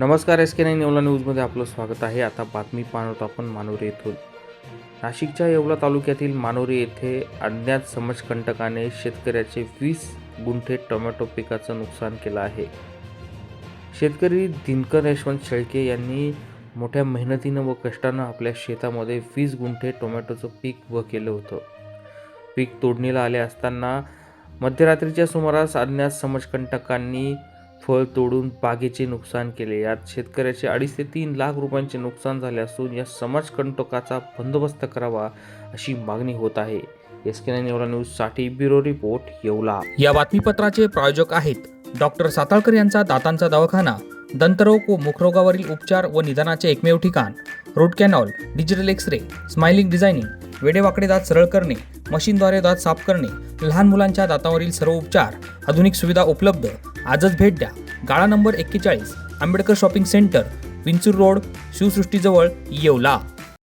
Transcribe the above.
नमस्कार S K nine Yeola न्यूजमध्ये आपलं स्वागत आहे. आता बातमी पाहत आपण मानोरी येथून. नाशिकच्या येवला तालुक्यातील मानोरी येथे अज्ञात समाजकंटकाने शेतकऱ्याचे वीस गुंठे टोमॅटो पिकाचं नुकसान केलं आहे. शेतकरी दिनकर यशवंत शेळके यांनी मोठ्या मेहनतीनं व कष्टानं आपल्या शेतामध्ये वीस गुंठे टोमॅटोचं पीक उभं केलं होतं. पीक तोडणीला आले असताना मध्यरात्रीच्या सुमारास अज्ञात समाजकंटकांनी फळ तोडून बागेचे नुकसान केले. यात शेतकऱ्याचे अडीच ते तीन लाख रुपयांचे नुकसान झाले असून या समाजकंटकाचा बंदोबस्त करावा अशी मागणी होत आहे. एस के नाईन न्यूजसाठी ब्युरो रिपोर्ट येवला. या बातमीपत्राचे प्रायोजक आहेत डॉक्टर साताळकर यांचा दातांचा दवाखाना दंतरोग व मुखरोगावरील उपचार व निदानाचे एकमेव ठिकाण root canal digital x ray smiling designing वेडेवाकडे दात सरळ करणे मशीनद्वारे दात साफ करणे लहान मुलांच्या दातावरील सर्व उपचार आधुनिक सुविधा उपलब्ध आजच भेट द्या. गाळा नंबर एक्केचाळीस Ambedkar shopping centre Vinchur road शिवसृष्टीजवळ Yeola.